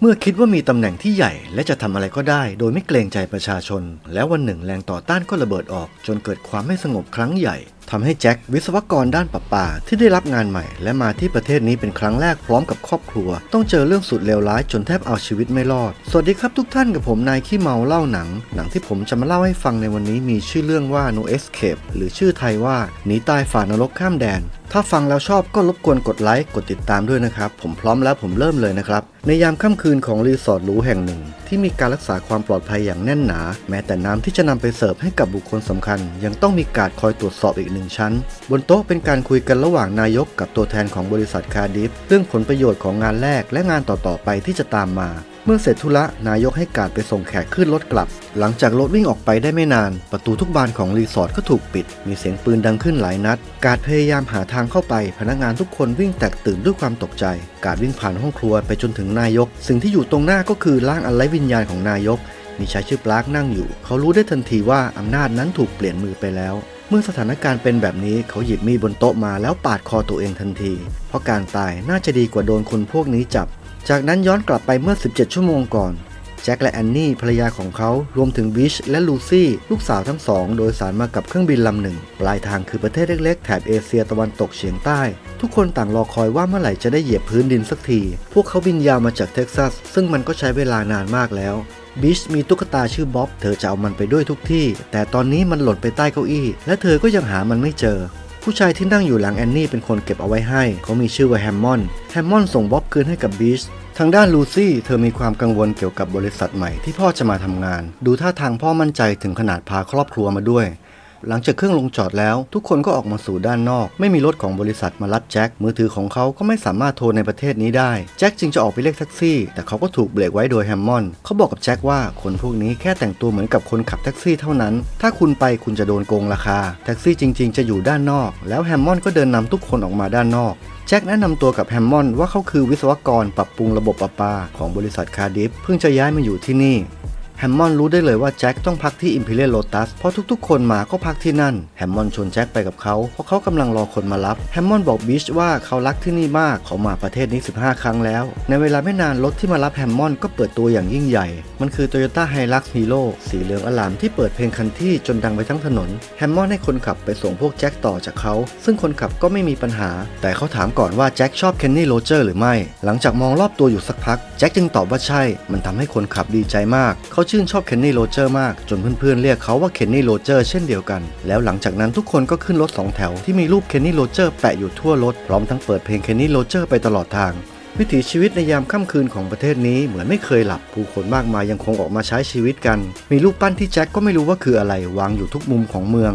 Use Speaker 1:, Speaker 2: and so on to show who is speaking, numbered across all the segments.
Speaker 1: เมื่อคิดว่ามีตำแหน่งที่ใหญ่และจะทำอะไรก็ได้ โดยไม่เกรงใจประชาชน แล้ววันหนึ่งแรงต่อต้านก็ระเบิดออก จนเกิดความไม่สงบครั้งใหญ่ทำให้แจ็ควิศวกรด้านประปา ที่ได้รับงานใหม่ และมาที่ประเทศนี้เป็นครั้งแรกพร้อมกับครอบครัว ต้องเจอเรื่องสุดเลวร้ายจนแทบเอาชีวิตไม่รอด สวัสดีครับทุกท่านกับผมนายขี้เมาเล่าหนัง หนังที่ผมจะมาเล่าให้ฟังในวันนี้มีชื่อเรื่องว่า No Escape หรือชื่อไทยว่าหนีตายฝ่านรกข้ามแดน ถ้าฟังแล้วชอบก็รบกวนกดไลค์กดติดตามด้วยนะครับ ผมพร้อมแล้วผมเริ่มเลยนะครับ ในยามค่ำคืนของรีสอร์ทหรูแห่งหนึ่ง ที่มีการรักษาความปลอดภัยอย่างแน่นหนา แม้แต่น้ำที่จะนำไปเสิร์ฟให้กับบุคคลสำคัญ ยังต้องมีการคอยตรวจสอบอีกหนึ่งชั้น บนโต๊ะเป็นการคุยกันระหว่างนายกกับตัวแทนของบริษัทคาร์ดิฟเรื่องผลประโยชน์ของงานแรกและงานต่อๆไปที่จะตามมา เมื่อเสร็จธุระนายกให้การไปส่งแขกขึ้นรถกลับ หลังจากรถวิ่งออกไปได้ไม่นาน ประตูทุกบานของรีสอร์ทก็ถูกปิด มีเสียงปืนดังขึ้นหลายนัด การพยายามหาทางเข้าไป พนักงานทุกคนวิ่งแตกตื่นด้วยความตกใจ การวิ่งผ่านห้องครัวไปจนถึงนายก สิ่งที่อยู่ตรงหน้าก็คือร่างอันไร้วิญญาณของนายก มีชายชื่อปลากนั่งอยู่ เขารู้ได้ทันทีว่าอำนาจนั้นถูกเปลี่ยนมือไปแล้วเมื่อสถานการณ์เป็นแบบนี้เขาหยิบมีดบนโต๊ะมาแล้วปาดคอตัวเองทันที เพราะการตายน่าจะดีกว่าโดนคนพวกนี้จับ จากนั้นย้อนกลับไปเมื่อ 17 ชั่วโมงก่อน แจ็คและแอนนี่ภรรยาของเขารวมถึงบิชและลูซี่ลูกสาวทั้งสอง โดยสารมากับเครื่องบินลำหนึ่ง ปลายทางคือประเทศเล็กๆ แถบเอเชียตะวันตกเฉียงใต้ ทุกคนต่างรอคอยว่าเมื่อไหร่จะได้เหยียบพื้นดินสักที พวกเขาบินยาวมาจากเท็กซัส ซึ่งมันก็ใช้เวลานานมากแล้วบิชมีตุ๊กตาชื่อบ๊อบ เธอจะเอามันไปด้วยทุกที่ แต่ตอนนี้มันหล่นไปใต้เก้าอี้ และเธอก็ยังหามันไม่เจอ ผู้ชายที่นั่งอยู่หลังแอนนี่เป็นคนเก็บเอาไว้ให้ เขามีชื่อว่าแฮมมอนแฮมมอนส่งบ๊อบคืนให้กับบีชทางด้านลูซี่เธอมีความกังวลเกี่ยวกับบริษัทใหม่ที่พ่อจะมาทำงาน ดูท่าทางพ่อมั่นใจถึงขนาดพาครอบครัวมาด้วย หลังจากเครื่องลงจอดแล้ว ทุกคนก็ออกมาสู่ด้านนอก ไม่มีรถของบริษัทมารับแจ็คมือถือของเขาก็ไม่สามารถโทรในประเทศนี้ได้ แจ็คจึงจะออกไปเรียกแท็กซี่ แต่เขาก็ถูกเบรกไว้โดยแฮมมอนด์เขาบอกกับแจ็คว่าคนพวกนี้แค่แต่งตัวเหมือนกับคนขับแท็กซี่เท่านั้น ถ้าคุณไปคุณจะโดนโกงราคา แท็กซี่จริง ๆ จะอยู่ด้านนอก แล้วแฮมมอนด์ก็เดินนำทุกคนออกมาด้านนอกแจ็คแนะนำตัวกับแฮมมอนด์ว่าเขาคือวิศวกรปรับปรุงระบบประปาของบริษัทคาดิฟเพิ่งจะย้ายมาอยู่ที่นี่ แฮมมอนด์รู้ได้เลยว่าแจ็คต้องพักที่ Imperial Lotus เพราะทุกๆ คนมาก็พักที่นั่น แฮมมอนด์ชวนแจ็คไปกับเขา เพราะเขากำลังรอคนมารับ แฮมมอนด์บอกบิชว่าเขารักที่นี่มาก เขามาประเทศนี้ 15 ครั้งแล้ว ในเวลาไม่นานรถที่มารับแฮมมอนด์ก็เปิดตัวอย่างยิ่งใหญ่ มันคือ Toyota Hilux Hero สีเหลืองอลามที่เปิดเพลงคันที่จนดังไปทั้งถนน แฮมมอนด์ให้คนขับไปส่งพวกแจ็คต่อจากเขา ซึ่งคนขับก็ไม่มีปัญหา แต่เขาถามก่อนว่าแจ็คชอบเคนนี่โรเจอร์หรือไม่ หลังจากมองรอบตัวอยู่สักพัก แจ็คจึงตอบว่าใช่ มันทำให้คนขับดีใจมาก เขาชื่นชอบเคนนี่โรเจอร์มาก จนเพื่อนๆเรียกเขาว่าเคนนี่โรเจอร์เช่นเดียวกัน แล้วหลังจากนั้นทุกคนก็ขึ้นรถสองแถวที่มีรูปเคนนี่โรเจอร์แปะอยู่ทั่วรถพร้อมทั้งเปิดเพลงเคนนี่โรเจอร์ไปตลอดทางวิถีชีวิตในยามค่ำคืนของประเทศนี้เหมือนไม่เคยหลับ ผู้คนมากมายยังคงออกมาใช้ชีวิตกัน มีรูปปั้นที่แจ็คก็ไม่รู้ว่าคืออะไรวางอยู่ทุกมุมของเมือง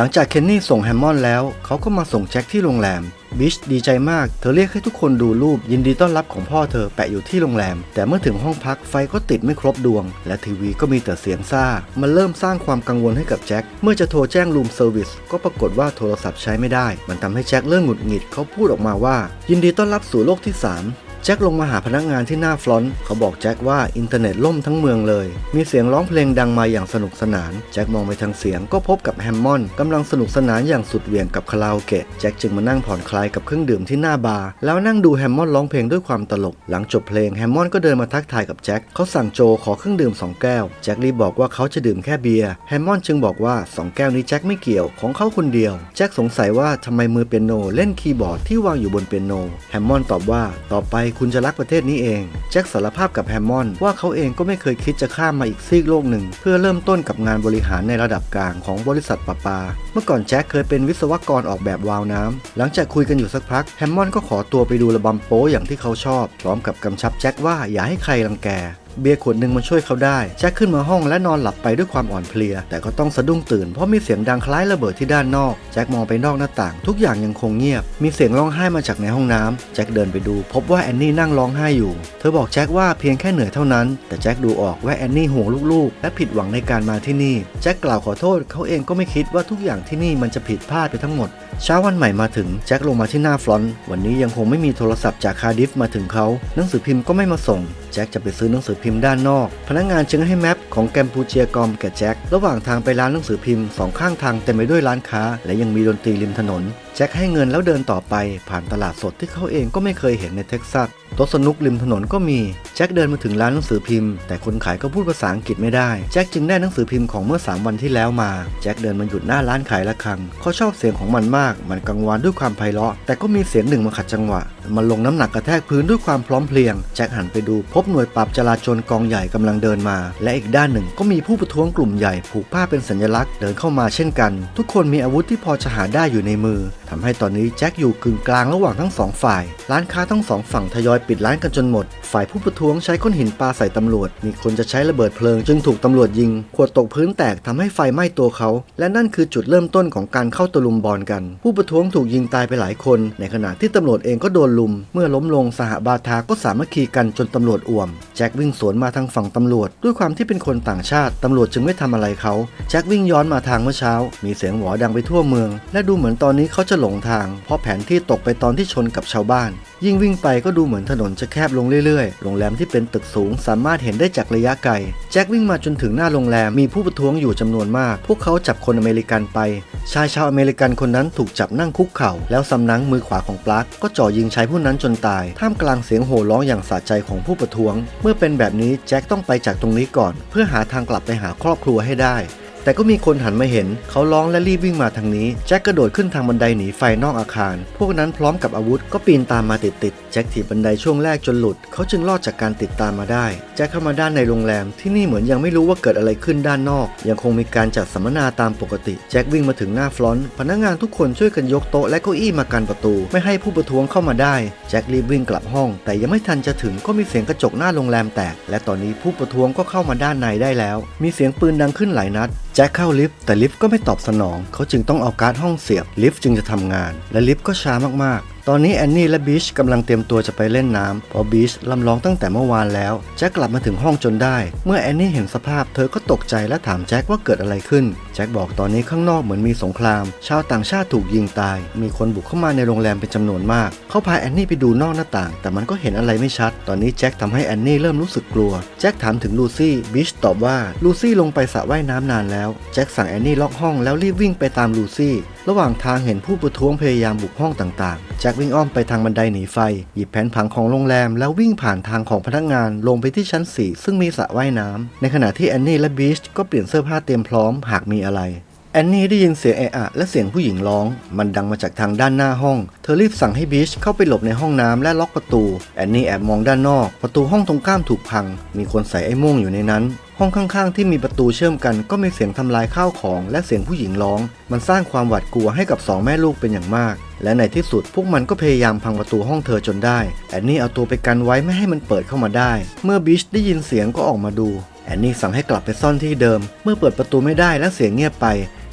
Speaker 1: หลังจากเคนนี่ส่งแฮมมอนด์แล้ว เขาก็มาส่งแจ็คที่โรงแรม บิชดีใจมาก เธอเรียกให้ทุกคนดูรูปยินดีต้อนรับของพ่อเธอแปะอยู่ที่โรงแรม แต่เมื่อถึงห้องพักไฟก็ติดไม่ครบดวง และทีวีก็มีแต่เสียงซ่า มันเริ่มสร้างความกังวลให้กับแจ็ค เมื่อจะโทรแจ้งรูมเซอร์วิสก็ปรากฏว่าโทรศัพท์ใช้ไม่ได้ มันทำให้แจ็คเริ่มหงุดหงิดเขาพูดออกมาว่า ยินดีต้อนรับสู่โลกที่ 3 แจ็คลงมาหาพนักงานที่หน้าฟลอนต์เขาบอกแจ็คว่าอินเทอร์เน็ตล่มทั้งเมืองเลย มีเสียงร้องเพลงดังมาอย่างสนุกสนาน แจ็คมองไปทางเสียงก็พบกับแฮมมอนด์กำลังสนุกสนานอย่างสุดเหวี่ยงกับคาราโอเกะ แจ็คจึงมานั่งผ่อนคลายกับเครื่องดื่มที่หน้าบาร์ แล้วนั่งดูแฮมมอนด์ร้องเพลงด้วยความตลก หลังจบเพลงแฮมมอนด์ก็เดินมาทักทายกับแจ็ค เขาสั่งโจขอเครื่องดื่มสองแก้ว แจ็ครีบบอกว่าเขาจะดื่มแค่เบียร์ แฮมมอนด์จึงบอกว่าสองแก้วนี้แจ็คไม่เกี่ยวของเขาคนเดียว แจ็คสงสัยว่าทำไมมือเปียโนเล่นคีย์บอร์ดที่วางอยู่บนเปียโน แฮมมอนด์ตอบว่าต่อไปคุณจะรักประเทศนี้เอง แจ็คสารภาพกับแฮมมอนด์ว่าเขาเองก็ไม่เคยคิดจะข้ามมาอีกซีกโลกหนึ่ง เพื่อเริ่มต้นกับงานบริหารในระดับกลางของบริษัทประปา เมื่อก่อนแจ็คเคยเป็นวิศวกรออกแบบวาล์วน้ำหลังจากคุยกันอยู่สักพักแฮมมอนด์ก็ขอตัวไปดูระบำโป๊อย่างที่เขาชอบ พร้อมกับกำชับแจ็คว่าอย่าให้ใครรังแก เบียร์ขวดหนึ่งมาช่วยเขาได้ แจ็คขึ้นมาห้องและนอนหลับไปด้วยความอ่อนเพลีย แต่ก็ต้องสะดุ้งตื่นเพราะมีเสียงดังคล้ายระเบิดที่ด้านนอก แจ็คมองไปนอกหน้าต่าง ทุกอย่างยังคงเงียบ มีเสียงร้องไห้มาจากในห้องน้ำแจ็คเดินไปดู พบว่าแอนนี่นั่งร้องไห้อยู่ เธอบอกแจ็คว่าเพียงแค่เหนื่อยเท่านั้น แต่แจ็คดูออกว่าแอนนี่ห่วงลูกๆ และผิดหวังในการมาที่นี่ แจ็คกล่าวขอโทษเขาเองก็ไม่คิดว่าทุกอย่างที่นี่มันจะผิดพลาดไปทั้งหมด เช้าวันใหม่มาถึงแจ็คลงมาที่หน้าฟลอนต์วันนี้ยังคงไม่มีโทรศัพท์จากคาร์ดิฟมาถึงเขา หนังสือพิมพ์ก็ไม่มาส่ง แจ็คจะไปซื้อหนังสือพิมพ์ด้านนอก พนักงานจึงให้แมปของแกมพูเจียกอมแก่แจ็คระหว่างทางไปร้านหนังสือพิมพ์สองข้างทางเต็มไปด้วยร้านค้า และยังมีดนตรีริมถนน จ็คให้เงินแล้วเดินต่อไปผ่านตลาดสดที่เขาเองก็ไม่เคยเห็นในเท็กซัสโต๊ะสนุกริมถนนก็มี แจ็คเดินมาถึงร้านหนังสือพิมพ์ แต่คนขายก็พูดภาษาอังกฤษไม่ได้ แจ็คจึงได้หนังสือพิมพ์ของเมื่อ 3 วันที่แล้วมา แจ็คเดินมาหยุดหน้าร้านขายละครัง เขาชอบเสียงของมันมาก มันกังวานด้วยความไพเราะ แต่ก็มีเสียงหนึ่งมาขัดจังหวะ มันลงน้ำหนักกระแทกพื้นด้วยความพร้อมเพรียง แจ็คหันไปดูพบหน่วยปราบจราจรกองใหญ่กำลังเดินมา และอีกด้านหนึ่งก็มีผู้ประท้วงกลุ่มใหญ่ผูกผ้าเป็นสัญลักษณ์เดินเข้ามาเช่นกัน ทุกคนมีอาวุธที่พอจะหาได้อยู่ในมือทำให้ตอนนี้แจ็คอยู่กึ่งกลางระหว่างทั้งสองฝ่าย ร้านค้าทั้งสองฝั่งทยอยปิดร้านกันจนหมด ฝ่ายผู้ประท้วงใช้ก้อนหินปาใส่ตำรวจ มีคนจะใช้ระเบิดเพลิงจึงถูกตำรวจยิง ขวดตกพื้นแตกทำให้ไฟไหม้ตัวเขา และนั่นคือจุดเริ่มต้นของการเข้าตะลุมบอลกัน ผู้ประท้วงถูกยิงตายไปหลายคน ในขณะที่ตำรวจเองก็โดนลุม เมื่อล้มลงสหบาทาก็สามัคคีกันจนตำรวจอ่วม แจ็ควิ่งสวนมาทางฝั่งตำรวจ ด้วยความที่เป็นคนต่างชาติตำรวจจึงไม่ทำอะไรเขา แจ็ควิ่งย้อนมาทางเมื่อเช้า มีเสียงหวอดังไปทั่วเมือง และดูเหมือนตอนนี้เขาจะหลงทาง เพราะแผนที่ตกไปตอนที่ชนกับชาวบ้าน ยิ่งวิ่งไปก็ดูเหมือนถนนจะแคบลงเรื่อยๆ โรงแรมที่เป็นตึกสูงสามารถเห็นได้จากระยะไกล แจ็ควิ่งมาจนถึงหน้าโรงแรมมีผู้ประท้วงอยู่จำนวนมาก พวกเขาจับคนอเมริกันไป ชายชาวอเมริกันคนนั้นถูกจับนั่งคุกเข่า แล้วสำนักมือขวาของปลั๊กก็จ่อยิงชายผู้นั้นจนตาย ท่ามกลางเสียงโห่ร้องอย่างสะใจของผู้ประท้วง เมื่อเป็นแบบนี้แจ็คต้องไปจากตรงนี้ก่อน เพื่อหาทางกลับไปหาครอบครัวให้ได้ แต่ก็มีคนหันมาเห็น เขาร้องและรีบวิ่งมาทางนี้ แจ็คกระโดดขึ้นทางบันไดหนีไฟนอกอาคาร พวกนั้นพร้อมกับอาวุธก็ปีนตามมาติดๆ แจ็คถีบบันไดช่วงแรกจนหลุด เขาจึงรอดจากการติดตามมาได้ แจ็คเข้ามาด้านในโรงแรมที่นี่เหมือนยังไม่รู้ว่าเกิดอะไรขึ้นด้านนอก ยังคงมีการจัดสัมมนาตามปกติ แจ็ควิ่งมาถึงหน้าฟลอนต์พนักงานทุกคนช่วยกันยกโต๊ะและเก้าอี้มากันประตู ไม่ให้ผู้ประท้วงเข้ามาได้ แจ็ครีบวิ่งกลับห้อง แต่ยังไม่ทันจะถึงก็มีเสียงกระจกหน้าโรงแรมแตก และตอนนี้ผู้ประท้วงก็เข้ามาด้านในได้แล้ว มีเสียงปืนดังขึ้นหลายนัดจ็คเข้าลิฟต์แต่ลิฟต์ก็ไม่ตอบสนอง เขาจึงต้องเอาการ์ดห้องเสียบลิฟต์จึงจะทำงาน และลิฟต์ก็ช้ามากๆ ตอนนี้แอนนี่และบีชกำลังเตรียมตัวจะไปเล่นน้ำเพราะบีชลำร้องตั้งแต่เมื่อวานแล้ว แจ็คกลับมาถึงห้องจนได้ เมื่อแอนนี่เห็นสภาพเธอก็ตกใจและถามแจ็คว่าเกิดอะไรขึ้น แจ็คบอกตอนนี้ข้างนอกเหมือนมีสงคราม ชาวต่างชาติถูกยิงตาย มีคนบุกเข้ามาในโรงแรมเป็นจำนวนมาก เขาพาแอนนี่ไปดูนอกหน้าต่าง แต่มันก็เห็นอะไรไม่ชัด ตอนนี้แจ็คทำให้แอนนี่เริ่มรู้สึกกลัว แจ็คถามถึงลูซี่บิชตอบว่าลูซี่ลงไปสระว่ายน้ำนานแล้ว แจ็คสั่งแอนนี่ล็อกห้องแล้วรีบวิ่งไปตามลูซี่ ระหว่างทางเห็นผู้ประท้วงพยายามบุกห้องต่างๆ แจ็ควิ่งอ้อมไปทางบันไดหนีไฟ หยิบแผนผังของโรงแรม แล้ววิ่งผ่านทางของพนักงานลงไปที่ชั้น 4 ซึ่งมีสระว่ายน้ำในขณะที่แอนนี่และบีชก็เปลี่ยนเสื้อผ้าเตรียมพร้อมหากมีอะไรแอนนี่ได้ยินเสียงเอะอะและเสียงผู้หญิงร้อง มันดังมาจากทางด้านหน้าห้อง เธอรีบสั่งให้บิชเข้าไปหลบในห้องน้ำและล็อกประตู แอนนี่แอบมองด้านนอก ประตูห้องตรงข้ามถูกพัง มีคนใส่ไอ้โม่งอยู่ในนั้น ห้องข้างๆ ที่มีประตูเชื่อมกันก็มีเสียงทำลายข้าวของและเสียงผู้หญิงร้อง มันสร้างความหวาดกลัวให้กับสองแม่ลูกเป็นอย่างมาก และในที่สุดพวกมันก็พยายามพังประตูห้องเธอจนได้แอนนี่เอาตัวไปกันไว้ไม่ให้มันเปิดเข้ามาได้ เมื่อบิชได้ยินเสียงก็ออกมาดูแอนนี่สั่งให้กลับไปซ่อนที่เดิม เมื่อเปิดประตูไม่ได้และเสียงเงียบไป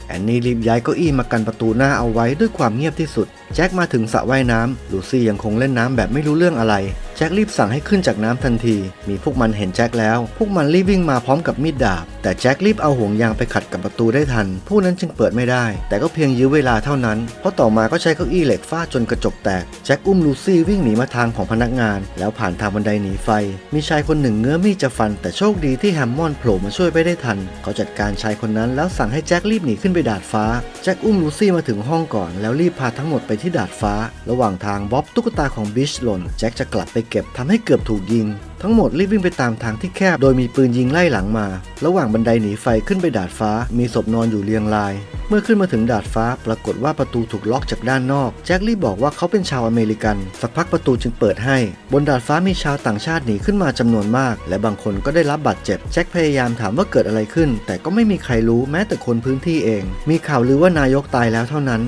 Speaker 1: แอนนี่รีบย้ายเก้าอี้มากันประตูหน้าเอาไว้ด้วยความเงียบที่สุด แจ็คมาถึงสระว่ายน้ำลูซี่ยังคงเล่นน้ำแบบไม่รู้เรื่องอะไร แจ็ครีบสั่งให้ขึ้นจากน้ำทันที มีพวกมันเห็นแจ็คแล้ว พวกมันรีบวิ่งมาพร้อมกับมีดดาบ แต่แจ็ครีบเอาห่วงยางไปขัดกับประตูได้ทัน ผู้นั้นจึงเปิดไม่ได้ แต่ก็เพียงยื้อเวลาเท่านั้น เพราะต่อมาก็ใช้เก้าอี้เหล็กฟาดจนกระจกแตก แจ็คอุ้มลูซี่วิ่งหนีมาทางของพนักงาน แล้วผ่านทางบันไดหนีไฟ มีชายคนหนึ่งเงื้อมีดจะฟัน แต่โชคดีที่แฮมมอนโผล่มาช่วยไปได้ทัน เขาจัดการชายคนนั้นแล้วสั่งให้แจ็ครีบหนีขึ้นไปดาดฟ้า แจ็คอุ้มลูซี่มาถึงห้องก่อน แล้วรีบพาทั้งหมดไปที่ดาดฟ้า ระหว่างทางบ๊อบตุ๊กตาของบิชหล่นแจ็คจะกลับไปเก็บทำให้เกือบถูกยิง ทั้งหมดรีบวิ่งไปตามทางที่แคบ โดยมีปืนยิงไล่หลังมา ระหว่างบันไดหนีไฟขึ้นไปดาดฟ้า มีศพนอนอยู่เรียงราย เมื่อขึ้นมาถึงดาดฟ้า ปรากฏว่าประตูถูกล็อกจากด้านนอก แจ็ครีบบอกว่าเขาเป็นชาวอเมริกัน สักพักประตูจึงเปิดให้ บนดาดฟ้ามีชาวต่างชาติหนีขึ้นมาจำนวนมาก และบางคนก็ได้รับบาดเจ็บ แจ็คพยายามถามว่าเกิดอะไรขึ้น แต่ก็ไม่มีใครรู้แม้แต่คนพื้นที่เอง มีข่าวลือว่านายกตายแล้วเท่านั้น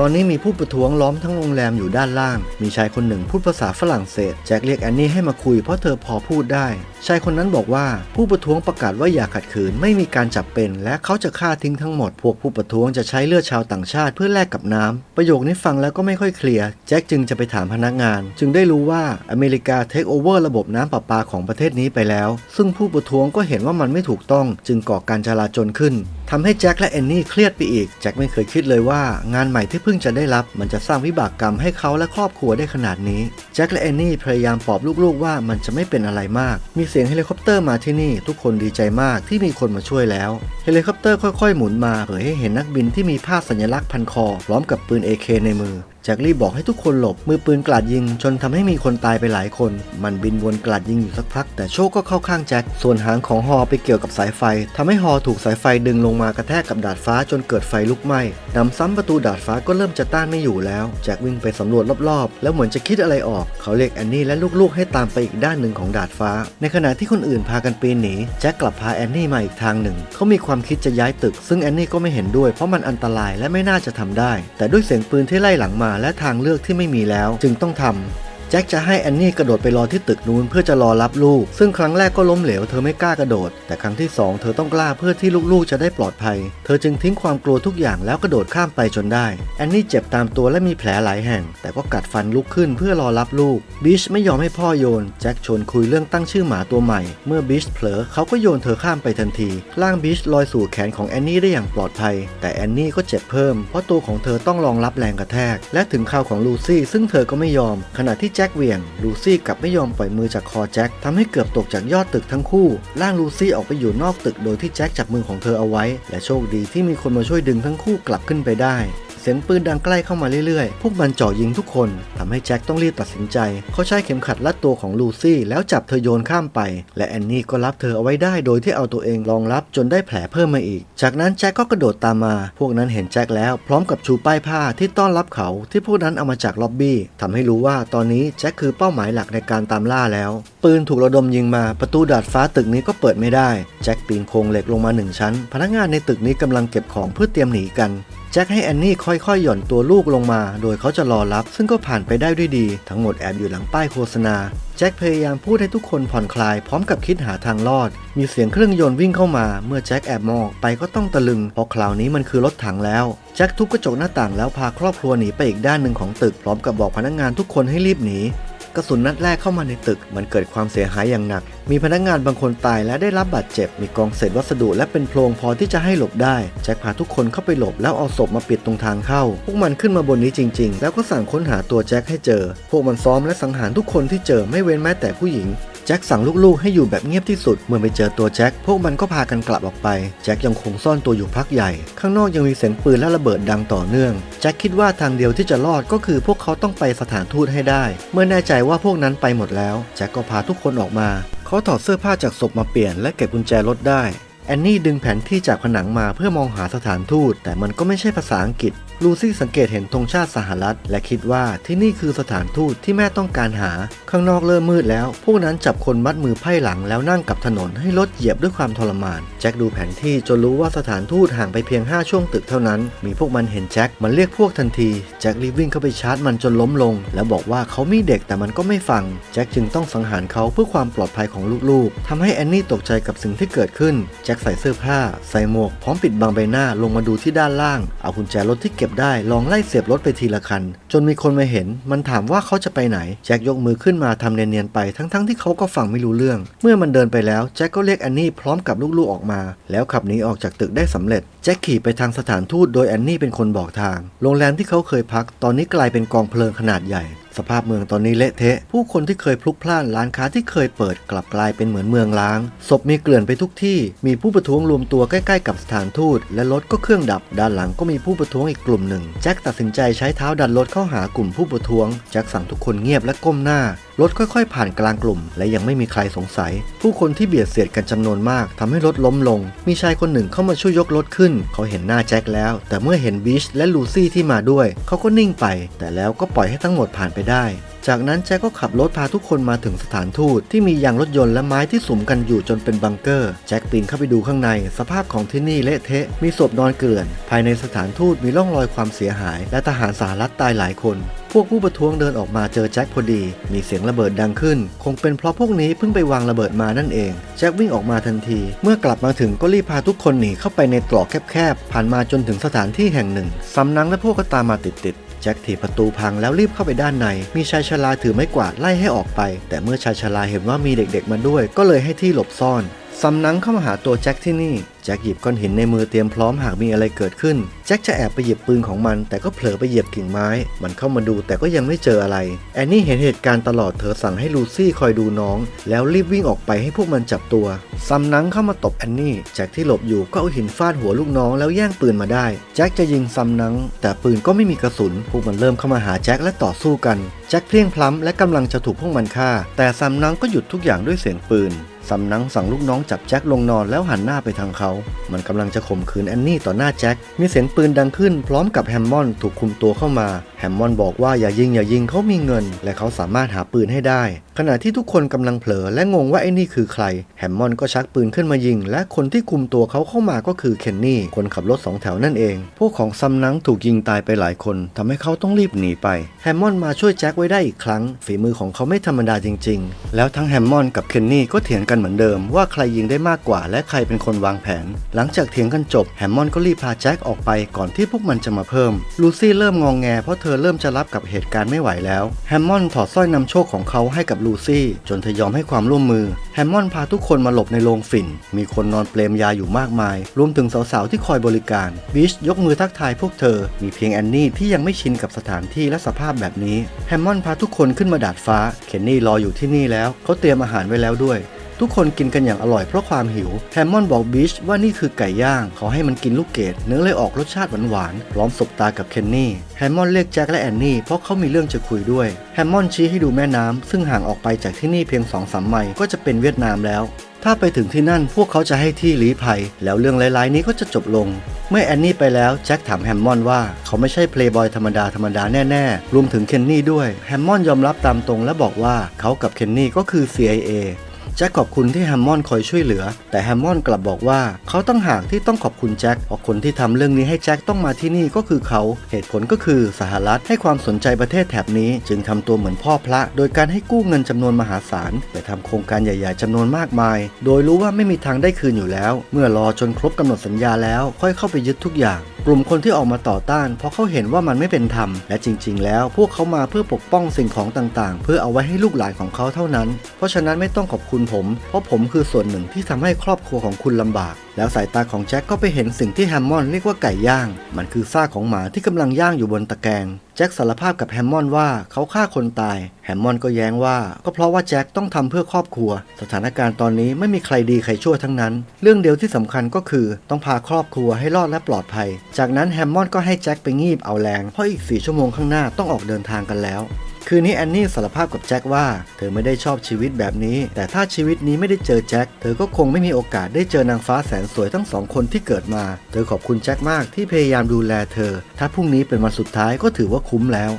Speaker 1: ตอนนี้มีผู้ประท้วงล้อมทั้งโรงแรมอยู่ด้านล่าง มีชายคนหนึ่งพูดภาษาฝรั่งเศส แจ็คเรียกแอนนี่ให้มาคุยเพราะเธอพอพูดได้ ชายคนนั้นบอกว่าผู้ประท้วงประกาศว่าอย่าขัดขืนไม่มีการจับเป็น และเขาจะฆ่าทิ้งทั้งหมด พวกผู้ประท้วงจะใช้เลือดชาวต่างชาติเพื่อแลกกับน้ำประโยคนี้ฟังแล้วก็ไม่ค่อยเคลียร์แจ็คจึงจะไปถามพนักงาน จึงได้รู้ว่าอเมริกาเทคโอเวอร์ระบบน้ำประปาของประเทศนี้ไปแล้ว ซึ่งผู้ประท้วงก็เห็นว่ามันไม่ถูกต้องจึงก่อการจลาจลขึ้นทำให้แจ็คและแอนนี่เครียดไปอีก แจ็คไม่เคยคิดเลยว่างานใหม่ที่เพิ่งจะได้รับ มันจะสร้างวิบากกรรมให้เขาและครอบครัวได้ขนาดนี้ แจ็คและแอนนี่พยายามปลอบลูกๆว่ามันจะไม่เป็นอะไรมาก มีเสียงสียงเฮลิคอปเตอร์มาที่นี่ทุกคนดีใจมากที่มีคนมาช่วยแล้ว เฮลิคอปเตอร์ค่อยๆ หมุนมาเผยให้เห็นนักบินที่มีผ้าสัญลักษณ์พันคอพร้อมกับปืน AK ในมือ แจ็ครีบบอกให้ทุกคนหลบมือปืนกราดยิง จนทำให้มีคนตายไปหลายคน มันบินวนกราดยิงอยู่สักพัก แต่โชคก็เข้าข้างแจ็คส่วนหางของฮอไปเกี่ยวกับสายไฟทำให้ฮอถูกสายไฟดึงลงมากระแทกกับดาดฟ้าจนเกิดไฟลุกไหม้นำซ้ำประตูดาดฟ้าก็เริ่มจะต้านไม่อยู่แล้ว แจ็ควิ่งไปสำรวจรอบๆ แล้วเหมือนจะคิดอะไรออก เขาเรียกแอนนี่และลูกๆ ให้ตามไปอีกด้านหนึ่งของดาดฟ้า ในขณะที่คนอื่นพากันปีนหนีแจ็คกลับพาแอนนี่มาอีกทางหนึ่ง เขามีความคิดจะย้ายตึก ซึ่งแอนนี่ก็ไม่เห็นด้วยเพราะมันอันตรายและไม่น่าจะทำได้ แต่ด้วยเสียงปืนที่ไล่หลังมาและทางเลือกที่ไม่มีแล้ว จึงต้องทำ จ็คจะให้แอนนี่กระโดดไปรอที่ตึกนู้นเพื่อจะรอรับลูก ซึ่งครั้งแรกก็ล้มเหลวเธอไม่กล้ากระโดด แต่ครั้งที่สองเธอต้องกล้าเพื่อที่ลูกๆจะได้ปลอดภัย เธอจึงทิ้งความกลัวทุกอย่างแล้วกระโดดข้ามไปจนได้ แอนนี่เจ็บตามตัวและมีแผลหลายแห่ง แต่ก็กัดฟันลุกขึ้นเพื่อรอรับลูก บิชไม่ยอมให้พ่อโยน แจ็คชวนคุยเรื่องตั้งชื่อหมาตัวใหม่ เมื่อบิชเผลอเขาก็โยนเธอข้ามไปทันที ร่างบิชลอยสู่แขนของแอนนี่ได้อย่างปลอดภัย แต่แอนนี่ก็เจ็บเพิ่ม เพราะตัวของเธอต้องรองรับแรงกระแทก และถึงข่าวของลูซี่ซึ่งเธอก็ไม่ยอมขณะที่แจ็คเหวี่ยง ลูซี่กลับไม่ยอมปล่อยมือจากคอแจ็คทำให้เกือบตกจากยอดตึกทั้งคู่ร่างลูซี่ออกไปอยู่นอกตึกโดยที่แจ็คจับมือของเธอเอาไว้ และโชคดีที่มีคนมาช่วยดึงทั้งคู่กลับขึ้นไปได้ สียงปืนดังใกล้เข้ามาเรื่อยๆ พวกมันเจ่อยิงทุกคนทำให้แจ็คต้องรีบตัดสินใจ เขาใช้เข็มขัดรัดตัวของลูซี่ แล้วจับเธอโยนข้ามไป และแอนนี่ก็รับเธอเอาไว้ได้โดยที่เอาตัวเองรองรับจนได้แผลเพิ่มมาอีก จากนั้นแจ็คก็กระโดดตามมา พวกนั้นเห็นแจ็คแล้วพร้อมกับชูป้ายผ้าที่ต้อนรับเขาที่พวกนั้นเอามาจากล็อบบี้ทำให้รู้ว่าตอนนี้แจ็คคือเป้าหมายหลักในการตามล่าแล้ว ปืนถูกระดมยิงมาประตูดาดฟ้าตึกนี้ก็เปิดไม่ได้ แจ็คปีนโครงเหล็กลงมาหนึ่งชั้น พนักงานในตึกนี้กำลังเก็บของเพื่อเตรียมหนีกัน จ็คให้แอนนี่ค่อยๆ หย่อนตัวลูกลงมา โดยเขาจะรอรับ ซึ่งก็ผ่านไปได้ด้วยดี ทั้งหมดแอบอยู่หลังป้ายโฆษณา แจ็คพยายามพูดให้ทุกคนผ่อนคลาย พร้อมกับคิดหาทางรอด มีเสียงเครื่องยนต์วิ่งเข้ามา เมื่อแจ็คแอบมองออกไปก็ต้องตะลึง เพราะคราวนี้มันคือรถถังแล้ว แจ็คทุบกระจกหน้าต่างแล้วพาครอบครัวหนีไปอีกด้านหนึ่งของตึก พร้อมกับบอกพนักงานทุกคนให้รีบหนี กระสุนนัดแรกเข้ามาในตึก มันเกิดความเสียหายอย่างหนัก มีพนักงานบางคนตายและได้รับบาดเจ็บ มีกองเศษวัสดุและเป็นโพรงพอที่จะให้หลบได้ แจ็คพาทุกคนเข้าไปหลบแล้วเอาศพมาปิดตรงทางเข้า พวกมันขึ้นมาบนนี้จริง ๆ แล้วก็สั่งค้นหาตัวแจ็คให้เจอ พวกมันซ้อมและสังหารทุกคนที่เจอไม่เว้นแม้แต่ผู้หญิง แจ็คสั่งลูกๆให้อยู่แบบเงียบที่สุด เมื่อไปเจอตัวแจ็คพวกมันก็พากันกลับออกไป แจ็คยังคงซ่อนตัวอยู่พักใหญ่ ข้างนอกยังมีเสียงปืนและระเบิดดังต่อเนื่อง แจ็คคิดว่าทางเดียวที่จะรอดก็คือพวกเขาต้องไปสถานทูตให้ได้ เมื่อแน่ใจว่าพวกนั้นไปหมดแล้ว แจ็คก็พาทุกคนออกมา เขาถอดเสื้อผ้าจากศพมาเปลี่ยนและเก็บกุญแจรถได้แอนนี่ดึงแผนที่จากผนังมาเพื่อมองหาสถานทูต แต่มันก็ไม่ใช่ภาษาอังกฤษ ลูซี่สังเกตเห็นธงชาติสหรัฐ และคิดว่าที่นี่คือสถานทูตที่แม่ต้องการหา ข้างนอกเริ่มมืดแล้ว พวกนั้นจับคนมัดมือไพ่หลังแล้วนั่งกับถนนให้รถเหยียบด้วยความทรมาน แจ็คดูแผนที่จนรู้ว่าสถานทูตห่างไปเพียง 5 ช่วงตึกเท่านั้น มีพวกมันเห็นแจ็คมันเรียกพวกทันที แจ็ครีบวิ่งเข้าไปชาร์จมันจนล้มลง แล้วบอกว่าเขามีเด็กแต่มันก็ไม่ฟัง แจ็คจึงต้องสังหารเขาเพื่อความปลอดภัยของลูกๆทำให้แอนนี่ตกใจกับสิ่งที่เกิดขึ้น แจ็คใส่เสื้อผ้า ใส่หมวกพร้อมปิดบังใบหน้าลงมาดูที่ด้านล่าง เอากุญแจรถที่เก็บได้ลองไล่เสียบรถไปทีละคัน จนมีคนมาเห็น มันถามว่าเขาจะไปไหน แจ็คยกมือขึ้นมาทำเนียนๆไปทั้งๆที่เขาก็ฟังไม่รู้เรื่อง เมื่อมันเดินไปแล้วแจ็คก็เรียกแอนนี่พร้อมกับลูกๆออกมา แล้วขับหนีออกจากตึกได้สำเร็จแจ็คขี่ไปทางสถานทูตโดยแอนนี่เป็นคนบอกทาง โรงแรมที่เขาเคยพัก ตอนนี้กลายเป็นกองเพลิงขนาดใหญ่ สภาพเมืองตอนนี้เละเทะ ผู้คนที่เคยพลุกพล่านร้านค้าที่เคยเปิดกลับกลายเป็นเหมือนเมืองล้าง ศพมีเกลื่อนไปทุกที่ มีผู้ประท้วงรวมตัวใกล้ๆกับสถานทูต และรถก็เครื่องดับ ด้านหลังก็มีผู้ประท้วงอีกกลุ่มหนึ่ง แจ็คตัดสินใจใช้เท้าดันรถเข้าหากลุ่มผู้ประท้วง แจ็คสั่งทุกคนเงียบและก้มหน้า รถค่อยๆ ผ่านกลางกลุ่ม และยังไม่มีใครสงสัย ผู้คนที่เบียดเสียดกันจำนวนมากทำให้รถล้มลง มีชายคนหนึ่งเข้ามาช่วยยกรถขึ้น เขาเห็นหน้าแจ็คแล้ว แต่เมื่อเห็นบิชและลูซี่ที่มาด้วย เขาก็นิ่งไป แต่แล้วก็ปล่อยให้ทั้งหมดผ่านไปได้จากนั้นแจ็คก็ขับรถพาทุกคนมาถึงสถานทูตที่มียางรถยนต์และไม้ที่สุมกันอยู่จนเป็นบังเกอร์ แจ็คปีนเข้าไปดูข้างใน สภาพของที่นี่เละเทะ มีศพนอนเกลื่อน ภายในสถานทูตมีร่องรอยความเสียหาย และทหารสหรัฐตายหลายคน วกผู้ประท้วงเดินออกมาเจอแจ็คพอดี มีเสียงระเบิดดังขึ้น คงเป็นเพราะพวกนี้เพิ่งไปวางระเบิดมานั่นเอง แจ็ควิ่งออกมาทันที เมื่อกลับมาถึงก็รีบพาทุกคนหนีเข้าไปในตรอกแคบๆ ผ่านมาจนถึงสถานที่แห่งหนึ่ง สำนักและพวกก็ตามมาติดๆแจ็คถีบประตูพังแล้วรีบเข้าไปด้านใน มีชายชราถือไม้กวาดไล่ให้ออกไป แต่เมื่อชายชราเห็นว่ามีเด็กๆมาด้วย ก็เลยให้ที่หลบซ่อน ซัมนังเข้ามาหาตัวแจ็คที่นี่ แจ็คหยิบก้อนหินในมือเตรียมพร้อมหากมีอะไรเกิดขึ้น แจ็คจะแอบไปหยิบปืนของมัน แต่ก็เผลอไปเหยียบกิ่งไม้ มันเข้ามาดูแต่ก็ยังไม่เจออะไร แอนนี่เห็นเหตุการณ์ตลอดเธอสั่งให้ลูซี่คอยดูน้อง แล้วรีบวิ่งออกไปให้พวกมันจับตัวซัมนังเข้ามาตบแอนนี่ แจ็คที่หลบอยู่ก็เอาหินฟาดหัวลูกน้องแล้วแย่งปืนมาได้ แจ็คจะยิงซัมนัง แต่ปืนก็ไม่มีกระสุน พวกมันเริ่มเข้ามาหาแจ็คและต่อสู้กัน แจ็คเพลียงพล้ำและกำลังจะถูกพวกมันฆ่า แต่ซัมนังก็หยุดทุกอย่างด้วยเสียงปืน สัมนังสั่งลูกน้องจับแจ็คลงนอนแล้วหันหน้าไปทางเขา มันกำลังจะข่มขืนแอนนี่ต่อหน้าแจ็ค มีเสียงปืนดังขึ้นพร้อมกับแฮมมอนถูกคุมตัวเข้ามา แฮมมอนบอกว่าอย่ายิงอย่ายิงเขามีเงิน และเขาสามารถหาปืนให้ได้ ขณะที่ทุกคนกำลังเผลอและงงว่าไอ้นี่คือใคร แฮมมอนก็ชักปืนขึ้นมายิง และคนที่คุมตัวเขาเข้ามาก็คือเคนนี่ คนขับรถสองแถวนั่นเอง พวกของซัมนังถูกยิงตายไปหลายคนทำให้เขาต้องรีบหนีไป แฮมมอนมาช่วยแจ็คไว้ได้อีกครั้ง ฝีมือของเขาไม่ธรรมดาจริง ๆ แล้วทั้งแฮมมอนกับเคนนี่ก็เถียงกันเหมือนเดิม ว่าใครยิงได้มากกว่า และใครเป็นคนวางแผน หลังจากเถียงกันจบแฮมมอนก็รีบพาแจ็คออกไปก่อนที่พวกมันจะมาเพิ่ม ลูซี่เริ่มงองแงเพราะเธอเริ่มจะรับกับเหตุการณ์ไม่ไหวแล้ว แฮมมอนถอดสร้อยนำโชคของเขาให้กับลูซี่ จนเธอยอมให้ความร่วมมือ แฮมมอนด์พาทุกคนมาหลบในโรงฝิ่น มีคนนอนเปลมยาอยู่มากมาย รวมถึงสาวๆที่คอยบริการบิชยกมือทักทายพวกเธอ มีเพียงแอนนี่ที่ยังไม่ชินกับสถานที่และสภาพแบบนี้ แฮมมอนด์พาทุกคนขึ้นมาดาดฟ้า เคนนี่รออยู่ที่นี่แล้ว เขาเตรียมอาหารไว้แล้วด้วย ทุกคนกินกันอย่างอร่อยเพราะความหิวแฮมมอนด์บอกบิชว่านี่คือไก่ย่างเขาให้มันกินลูกเกดเนื้อเลยออกรสชาติหวานๆพร้อมสบตากับเคนนี่แฮมมอนด์เรียกแจ็คและแอนนี่เพราะเขามีเรื่องจะคุยด้วยแฮมมอนด์ชี้ให้ดูแม่น้ำซึ่งห่างออกไปจากที่นี่เพียง2อสามไมล์ก็จะเป็นเวียดนามแล้วถ้าไปถึงที่นั่นพวกเขาจะให้ที่ลี้ภัย แล้วเรื่องร้ายๆนี้ก็จะจบลง เมื่อแอนนี่ไปแล้วแจ็คถามแฮมมอนด์ว่าเขาไม่ใช่เพลย์บอยธรรมดาธรรมดาแน่ๆ รวมถึงเคนนี่ด้วยแฮมมอนด์ยอมรับตามตรงและบอกว่าเขากับเคนนี่ก็คือ CIA แจ็คขอบคุณที่แฮมมอนด์คอยช่วยเหลือ แต่แฮมมอนด์กลับบอกว่าเขาต้องหากที่ต้องขอบคุณแจ็คเพราะคนที่ทำเรื่องนี้ให้แจ็คต้องมาที่นี่ก็คือเขา เหตุผลก็คือสหรัฐให้ความสนใจประเทศแถบนี้ จึงทำตัวเหมือนพ่อพระ โดยการให้กู้เงินจำนวนมหาศาลไปทำโครงการใหญ่ ๆจำนวนมากมาย โดยรู้ว่าไม่มีทางได้คืนอยู่แล้ว เมื่อรอจนครบกำหนดสัญญาแล้วค่อยเข้าไปยึดทุกอย่าง กลุ่มคนที่ออกมาต่อต้าน เพราะเขาเห็นว่ามันไม่เป็นธรรม และจริง ๆ แล้ว พวกเขามาเพื่อปกป้องสิ่งของต่างๆ เพื่อเอาไว้ให้ลูกหลานของเขาเท่านั้น เพราะฉะนั้นไม่ต้องขอบคุณผม เพราะผมคือส่วนหนึ่งที่ทำให้ครอบครัวของคุณลำบาก แล้วสายตาของแจ็คก็ไปเห็นสิ่งที่แฮมมอนด์เรียกว่าไก่ย่าง มันคือซากของหมาที่กำลังย่างอยู่บนตะแกรง แจ็คสารภาพกับแฮมมอนว่าเขาฆ่าคนตาย แฮมมอนก็แย้งว่าก็เพราะว่าแจ็คต้องทำเพื่อครอบครัว สถานการณ์ตอนนี้ไม่มีใครดีใครชั่วทั้งนั้น เรื่องเดียวที่สำคัญก็คือต้องพาครอบครัวให้รอดและปลอดภัย จากนั้นแฮมมอนก็ให้แจ็คไปงีบเอาแรง เพราะอีก 4 ชั่วโมงข้างหน้าต้องออกเดินทางกันแล้ว คืนนี้แอนนี่สารภาพกับแจ็คว่าเธอไม่ได้ชอบชีวิตแบบนี้ แต่ถ้าชีวิตนี้ไม่ได้เจอแจ็คเธอก็คงไม่มีโอกาสได้เจอนางฟ้าแสนสวยทั้งสองคนที่เกิดมา เธอขอบคุณแจ็คมากที่พยายามดูแลเธอ ถ้าพรุ่งนี้เป็นวันสุดท้ายก็ถือว่าคุ้มแล้ว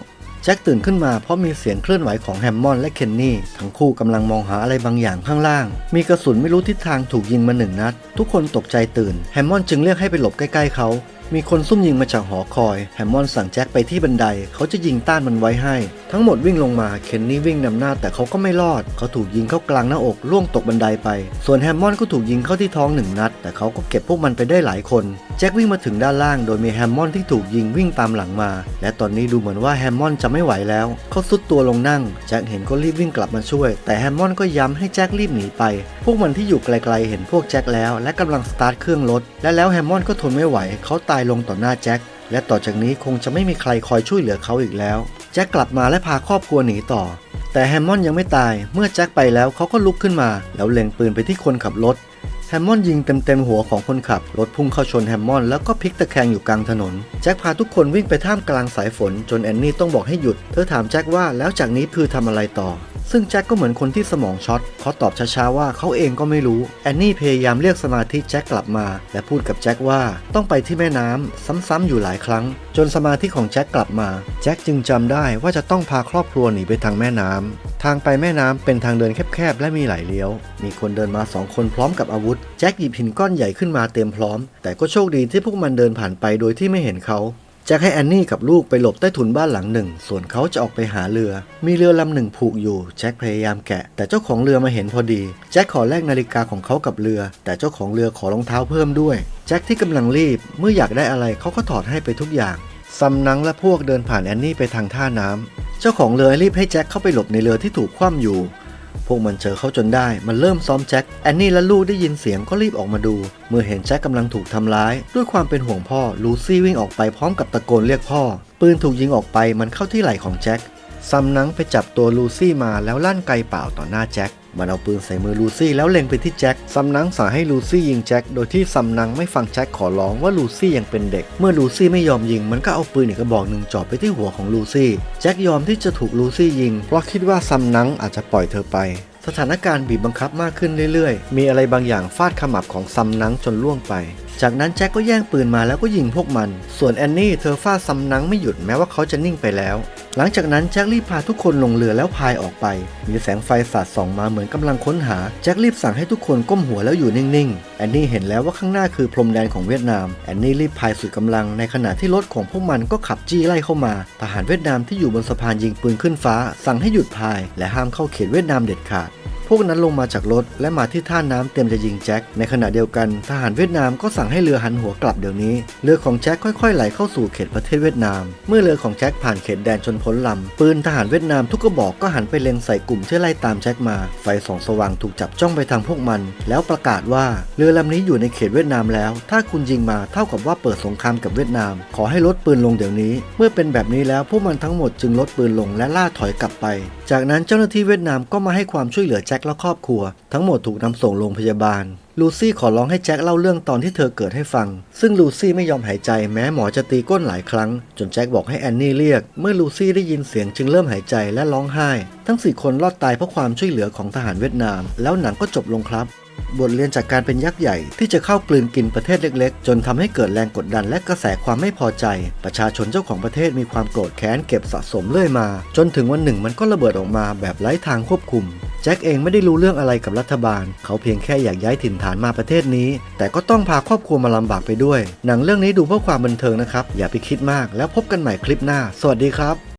Speaker 1: แจ็คตื่นขึ้นมาเพราะมีเสียงเคลื่อนไหวของแฮมมอนด์และเคนนี่ ทั้งคู่กำลังมองหาอะไรบางอย่างข้างล่าง มีกระสุนไม่รู้ทิศทางถูกยิงมาหนึ่งนัด ทุกคนตกใจตื่น แฮมมอนด์จึงเรียกให้ไปหลบใกล้ๆเขา มีคนซุ่มยิงมาจากหอคอย แฮมมอนสั่งแจ็คไปที่บันได เขาจะยิงต้านมันไว้ให้ ทั้งหมดวิ่งลงมา เคนนี่วิ่งนำหน้าแต่เขาก็ไม่รอด เขาถูกยิงเข้ากลางหน้าอกล่วงตกบันไดไป ส่วนแฮมมอนก็ถูกยิงเข้าที่ท้องหนึ่งนัด แต่เขาก็เก็บพวกมันไปได้หลายคน แจ็ควิ่งมาถึงด้านล่าง โดยมีแฮมมอนที่ถูกยิงวิ่งตามหลังมา และตอนนี้ดูเหมือนว่าแฮมมอนจะไม่ไหวแล้ว เขาซุดตัวลงนั่ง แจ็คเห็นก็รีบวิ่งกลับมาช่วย แต่แฮมมอนก็ย้ำให้แจ็ครีบหนีไป พวกมันที่อยู่ไกลๆเห็นพวกแจ็คแล้ว และกำลังสตาร์ทเครื่องรถ และแล้วแฮมมอนก็ทนไม่ไหวเขาตายลงต่อหน้าแจ็คและต่อจากนี้คงจะไม่มีใครคอยช่วยเหลือเขาอีกแล้ว แจ็คกลับมาและพาครอบครัวหนีต่อ แต่แฮมมอนด์ยังไม่ตาย เมื่อแจ็คไปแล้วเขาก็ลุกขึ้นมา แล้วเล็งปืนไปที่คนขับรถแฮมมอนด์ยิงเต็มๆหัวของคนขับ รถพุ่งเข้าชนแฮมมอนด์แล้วก็พลิกตะแคงอยู่กลางถนน แจ็คพาทุกคนวิ่งไปท่ามกลางสายฝน จนแอนนี่ต้องบอกให้หยุด เธอถามแจ็คว่าแล้วจากนี้คือทำอะไรต่อ ซึ่งแจ็คก็เหมือนคนที่สมองช็อตเขาตอบช้าๆว่าเขาเองก็ไม่รู้ แอนนี่พยายามเรียกสมาธิแจ็คกลับมา และพูดกับแจ็คว่าต้องไปที่แม่น้ำซ้ำๆอยู่หลายครั้ง จนสมาธิของแจ็คกลับมา แจ็คจึงจำได้ว่าจะต้องพาครอบครัวหนีไปทางแม่น้ำทางไปแม่น้ำเป็นทางเดินแคบๆและมีหลายเลี้ยว มีคนเดินมาสองคนพร้อมกับอาวุธ แจ็คหยิบหินก้อนใหญ่ขึ้นมาเตรียมพร้อม แต่ก็โชคดีที่พวกมันเดินผ่านไปโดยที่ไม่เห็นเขา แจ็คให้แอนนี่กับลูกไปหลบใต้ถุนบ้านหลังหนึ่ง ส่วนเขาจะออกไปหาเรือ มีเรือลำหนึ่งผูกอยู่ แจ็คพยายามแกะ แต่เจ้าของเรือมาเห็นพอดี แจ็คขอแลกนาฬิกาของเขากับเรือ แต่เจ้าของเรือขอรองเท้าเพิ่มด้วย แจ็คที่กำลังรีบ เมื่ออยากได้อะไรเขาก็ถอดให้ไปทุกอย่างซัมนังและพวกเดินผ่านแอนนี่ไปทางท่าน้ำ เจ้าของเรือรีบให้แจ็คเข้าไปหลบในเรือที่ถูกคว่ำอยู่ พวกมันเจอเขาจนได้ มันเริ่มซ้อมแจ็ค แอนนี่และลูได้ยินเสียงก็รีบออกมาดู เมื่อเห็นแจ็คกำลังถูกทำร้าย ด้วยความเป็นห่วงพ่อ ลูซี่วิ่งออกไปพร้อมกับตะโกนเรียกพ่อ ปืนถูกยิงออกไปมันเข้าที่ไหล่ของแจ็ค ซัมนังไปจับตัวลูซี่มาแล้วลั่นไกเปล่าต่อหน้าแจ็ค มันเอาปืนใส่มือลูซี่แล้วเล็งไปที่แจ็ค ซัมนังสั่งให้ลูซี่ยิงแจ็ค โดยที่ซัมนังไม่ฟังแจ็คขอร้องว่าลูซี่ยังเป็นเด็ก เมื่อลูซี่ไม่ยอมยิง มันก็เอาปืนอีกกระบอกหนึ่งจ่อไปที่หัวของลูซี่ แจ็คยอมที่จะถูกลูซี่ยิง เพราะคิดว่าซัมนังอาจจะปล่อยเธอไปสถานการณ์บีบบังคับมากขึ้นเรื่อยๆ มีอะไรบางอย่างฟาดขมับของซัมนังจนล่วงไป จากนั้นแจ็คก็แย่งปืนมาแล้วก็ยิงพวกมัน ส่วนแอนนี่เธอฟาดซัมนังไม่หยุดแม้ว่าเขาจะนิ่งไปแล้ว หลังจากนั้นแจ็ครีบพาทุกคนลงเรือแล้วพายออกไป มีแสงไฟสาดส่องมาเหมือนกำลังค้นหา แจ็ครีบสั่งให้ทุกคนก้มหัวแล้วอยู่นิ่งๆ แอนนี่เห็นแล้วว่าข้างหน้าคือพรมแดนของเวียดนาม แอนนี่รีบพายสุดกำลังในขณะที่รถของพวกมันก็ขับจี้ไล่เข้ามา ทหารเวียดนามที่อยู่บนสะพานยิงปืนขึ้นฟ้า สั่งให้หยุดพาย และห้ามเข้าเขตเวียดนามเด็ดขาด พวกนั้นลงมาจากรถและมาที่ท่าน้ำเตรียมจะยิงแจ็ค ในขณะเดียวกันทหารเวียดนามก็สั่งให้เรือหันหัวกลับเดี๋ยวนี้ เรือของแจ็คค่อยๆไหลเข้าสู่เขตประเทศเวียดนาม เมื่อเรือของแจ็คผ่านเขตแดนจนพ้นลำ ปืนทหารเวียดนามทุกกระบอกก็หันไปเล็งใส่กลุ่มที่ไล่ตามแจ็คมา ไฟส่องสว่างถูกจับจ้องไปทางพวกมัน แล้วประกาศว่าเรือลำนี้อยู่ในเขตเวียดนามแล้ว ถ้าคุณยิงมาเท่ากับว่าเปิดสงครามกับเวียดนาม ขอให้ลดปืนลงเดี๋ยวนี้ เมื่อเป็นแบบนี้แล้วพวกมันทั้งหมดจึงลดปืนลงและล่าถอยกลับไป จากนั้นเจ้าหน้าที่เวียดนามก็มาให้ความช่วยเหลือแจ็คและครอบครัว ทั้งหมดถูกนำส่งโรงพยาบาล ลูซี่ขอร้องให้แจ็คเล่าเรื่องตอนที่เธอเกิดให้ฟัง ซึ่งลูซี่ไม่ยอมหายใจแม้หมอจะตีก้นหลายครั้ง จนแจ็คบอกให้แอนนี่เรียก เมื่อลูซี่ได้ยินเสียงจึงเริ่มหายใจและร้องไห้ ทั้งสี่คนรอดตายเพราะความช่วยเหลือของทหารเวียดนาม แล้วหนังก็จบลงครับ บทเรียนจากการเป็นยักษ์ใหญ่ที่จะเข้ากลืนกินประเทศเล็กๆ จนทำให้เกิดแรงกดดันและกระแสความไม่พอใจ ประชาชนเจ้าของประเทศมีความโกรธแค้นเก็บสะสมเรื่อยมา จนถึงวันหนึ่งมันก็ระเบิดออกมาแบบไร้ทางควบคุม แจ็คเองไม่ได้รู้เรื่องอะไรกับรัฐบาล เขาเพียงแค่อยากย้ายถิ่นฐานมาประเทศนี้ แต่ก็ต้องพาครอบครัวมาลำบากไปด้วย หนังเรื่องนี้ดูเพื่อความบันเทิงนะครับ อย่าไปคิดมาก แล้วพบกันใหม่คลิปหน้า สวัสดีครับ